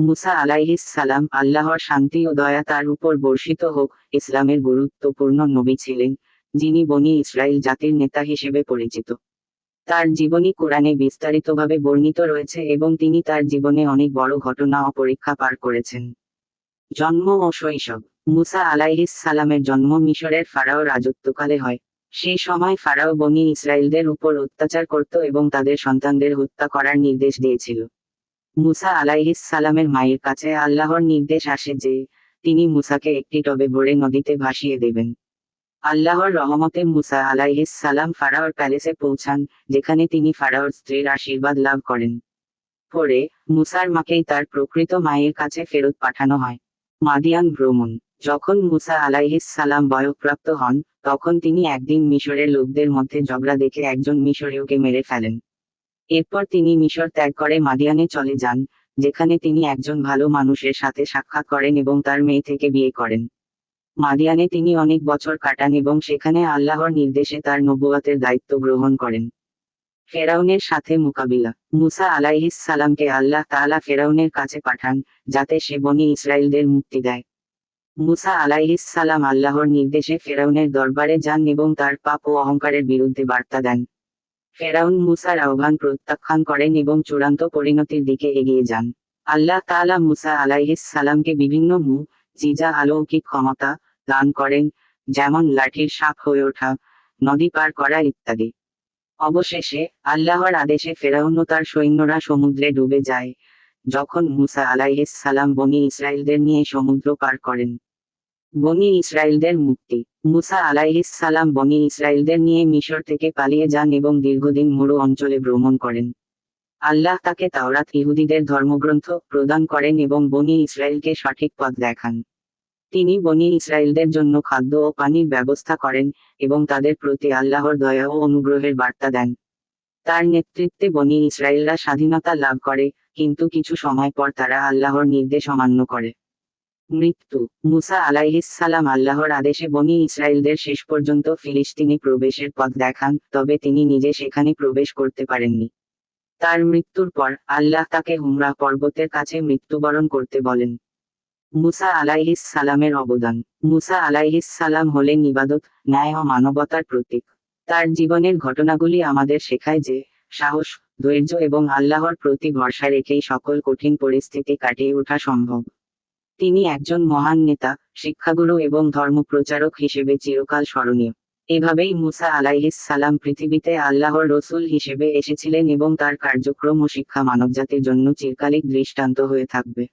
মুসা আলাইহিস সালাম আল্লাহর শান্তি ও দয়া তার উপর বর্ষিত হোক, ইসলামের গুরুত্বপূর্ণ নবী ছিলেন, যিনি বনি ইসরায়েল জাতির নেতা হিসেবে পরিচিত। তার জীবনী কোরআনে বিস্তারিতভাবে বর্ণিত রয়েছে এবং তিনি তার জীবনে অনেক বড় ঘটনা ও পরীক্ষা পার করেছেন। জন্ম ও শৈশব, মুসা আলাইহিস সালামের জন্ম মিশরের ফারাও রাজত্বকালে হয়। সেই সময় ফারাও বনি ইসরায়েলদের উপর অত্যাচার করত এবং তাদের সন্তানদের হত্যা করার নির্দেশ দিয়েছিল। মুসা আলাইহিস সালামের মায়ের কাছে আল্লাহর নির্দেশ আসে যে, তিনি মুসাকে একটি টবে ভরে নদীতে ভাসিয়ে দেবেন। আল্লাহর রহমতে মুসা আলাইহিস সালাম ফারাওর প্যালেসে পৌঁছান, যেখানে তিনি ফারাওর স্ত্রীর আশীর্বাদ লাভ করেন। পরে, মুসার মাকেই তার প্রকৃত মায়ের কাছে ফেরত পাঠানো হয়। মাদিয়ান ভ্রমণ। যখন মুসা আলাইহিস সালাম বয়ঃপ্রাপ্ত হন, তখন তিনি একদিন মিশরের লোকদের মধ্যে ঝগড়া দেখে একজন মিশরীয়কে মেরে ফেলেন। এরপর তিনি মিশর ত্যাগ করে মাদিয়ানে চলে যান, যেখানে তিনি একজন ভালো মানুষের সাথে সাক্ষাৎ করেন এবং তার মেয়ে থেকে বিয়ে করেন। মাদিয়ানে তিনি অনেক বছর কাটান এবং সেখানে আল্লাহর নির্দেশে তার নবুয়াতের দায়িত্ব গ্রহণ করেন। ফেরাউনের সাথে মোকাবিলা। মুসা আলাইহিস সালামকে আল্লাহ তালা ফেরাউনের কাছে পাঠান, যাতে সে বনি ইসরায়েলদের মুক্তি দেয়। মুসা আলাইহিস সালাম আল্লাহর নির্দেশে ফেরাউনের দরবারে যান এবং তার পাপ ও অহংকারের বিরুদ্ধে বার্তা দেন। ফেরাউন মুসার আহ্বান প্রত্যাখ্যান করেন এবং চূড়ান্ত পরিণতির দিকে এগিয়ে যান। আল্লাহ তাআলা মুসা আলাইহিস সালামকে বিভিন্ন মু, জিজা অলৌকিক ক্ষমতা দান করেন, যেমন লাঠির সাপ হয়ে ওঠা, নদী পার করা ইত্যাদি। অবশেষে আল্লাহর আদেশে ফেরাউন ও তার সৈন্যরা সমুদ্রে ডুবে যায়, যখন মুসা আলাইহিস সালাম বনি ইসরায়েলদের নিয়ে সমুদ্র পার করেন। বনি ইসরায়েলদের মুক্তি। মুসা আলাইহিস সালাম বনি ইসরায়েলদের নিয়ে মিশর থেকে পালিয়ে যান এবং দীর্ঘদিন মরু অঞ্চলে ভ্রমণ করেন। আল্লাহ তাকে তাওরাত ইহুদিদের ধর্মগ্রন্থ প্রদান করেন এবং বনি ইসরায়েলকে সঠিক পথ দেখান। তিনি বনি ইসরায়েলদের জন্য খাদ্য ও পানির ব্যবস্থা করেন এবং তাদের প্রতি আল্লাহর দয়া ও অনুগ্রহের বার্তা দেন। তার নেতৃত্বে বনি ইসরায়েলরা স্বাধীনতা লাভ করে, কিন্তু কিছু সময় পর তারা আল্লাহর নির্দেশ অমান্য করে। মৃত্যু। মুসা সালাম আল্লাহর আদেশে বনি ইসরায়েলদের শেষ পর্যন্ত ফিলিস্তিনে প্রবেশের পথ দেখান, তবে তিনি নিজে সেখানে প্রবেশ করতে পারেননি। তার মৃত্যুর পর আল্লাহ তাকে হুমরা পর্বতের কাছে মৃত্যুবরণ করতে বলেন। মুসা আলাইহিস সালামের অবদান। মুসা আলাইহিস সালাম হলেন ইবাদত, ন্যায় ও মানবতার প্রতীক। তার জীবনের ঘটনাগুলি আমাদের শেখায় যে, সাহস, ধৈর্য এবং আল্লাহর প্রতি ভরসা রেখেই সকল কঠিন পরিস্থিতি কাটিয়ে ওঠা সম্ভব। তিনি একজন মহান নেতা, শিক্ষাগুরু এবং ধর্মপ্রচারক হিসেবে চিরকাল স্মরণীয়। এভাবেই মুসা আলাইহিস সালাম পৃথিবীতে আল্লাহর রসুল হিসেবে এসেছিলেন এবং তার কার্যক্রম ও শিক্ষা মানবজাতির জন্য চিরকালিক দৃষ্টান্ত হয়ে থাকবে।